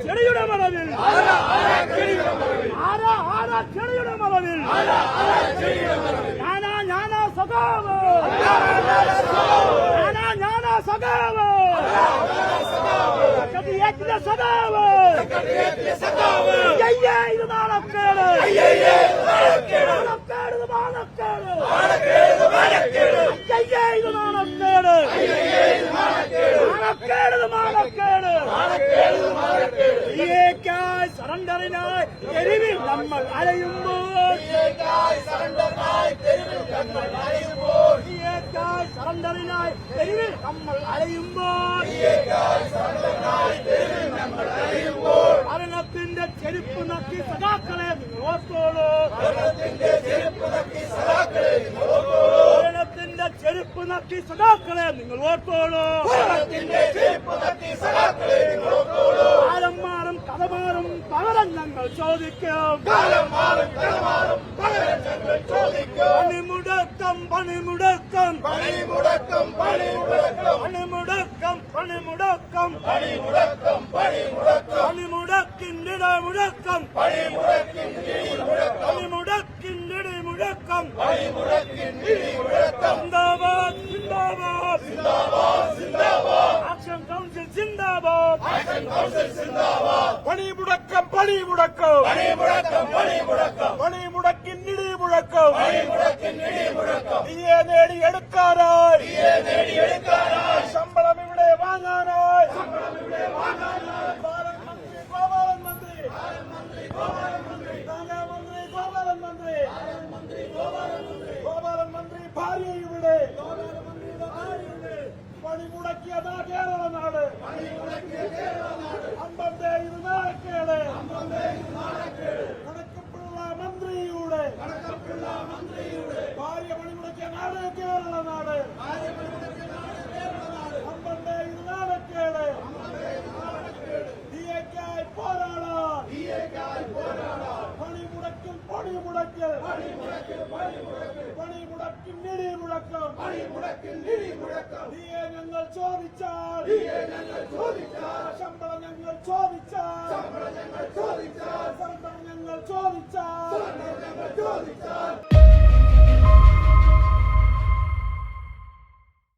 ചെടിയുടെ മറവിൽ ആരാ ആരാ ചെടിയുടെ മറവിൽ ഞാനാ ഞാനാ സഖാവ്. ഞാനാ ഞാനാ സഖാവ്. കടിയേറ്റിലെ സഖാവ്. അയ്യേ ഇത് നാണക്കേട്. നാണക്കേട് ഇത് മാനക്കേട്. അയ്യേ ഇത് നാണക്കേട്. നാണക്കേട് ഇത് ഈയേക്കായി സറണ്ടറിനായി തെരുവിൽ നമ്മൾ അലയുമ്പോൾ സറണ്ടറിനായി തെരുവിൽ നമ്മൾ അലയുമ്പോൾ ഭരണത്തിന്റെ ചെരുപ്പ് നക്കി സഖാക്കളെ നിങ്ങൾ ഓർത്തോളൂ. ഭരണത്തിന്റെ ചെരുപ്പ് നക്കി സഖാക്കളെ നിങ്ങൾ ഓർത്തോളൂ. ചെരുപ്പ് നക്കി കഥ നിങ്ങൾ പകരം ഞങ്ങൾ ചോദിക്കും പണിമുടക്കം പണിമുടക്കം പണിമുടക്കം പണിമുടക്കം പണിമുടക്കം പണിമുടക്കം പണിമുടക്കിൻ്റെ മുഴക്കം പണിമുടക്കിൻ്റെ മുഴക്കം പണിമുടക്കിൻ്റെ മുഴക്കം പണിമുടക്കിൻ്റെ മുഴക്കം பணி முடக்கம் பணி முடக்கம் பணி முடக்கம் பணி முடக்கம் பணி முடக்கின் நிதி முழக்கம் பணி முடக்கின் நிதி முழக்கம் இங்கே நேடி எடுக்காராய் இங்கே நேடி எடுக்காராய் சம்பளம் இவிடே வாங்காராய் சம்பளம் இவிடே வாங்காராய் மந்திரி கோபாலன் மந்திரி. கோபாலன் மந்திரி பாரியை விட. நாடு கேரள நாடு. அம்பண்டே இதுதான கேடு டிஏகாய் போராடா டிஏகாய் போராடா பணி முடக்கில் பணி முடக்கில் பணி முடக்கில் பணி முடக்கில் பணி முடக்கில் நிதி முடக்கம் பணி முடக்கில் நிதி முடக்கம். ചോദിച്ചാൽ டிஏ ഞങ്ങൾ ശമ്പളം ഞങ്ങൾ ചോദിച്ചാൽ ശമ്പളം ഞങ്ങൾ ചോദിച്ചാൽ സർക്കാർ ഞങ്ങൾ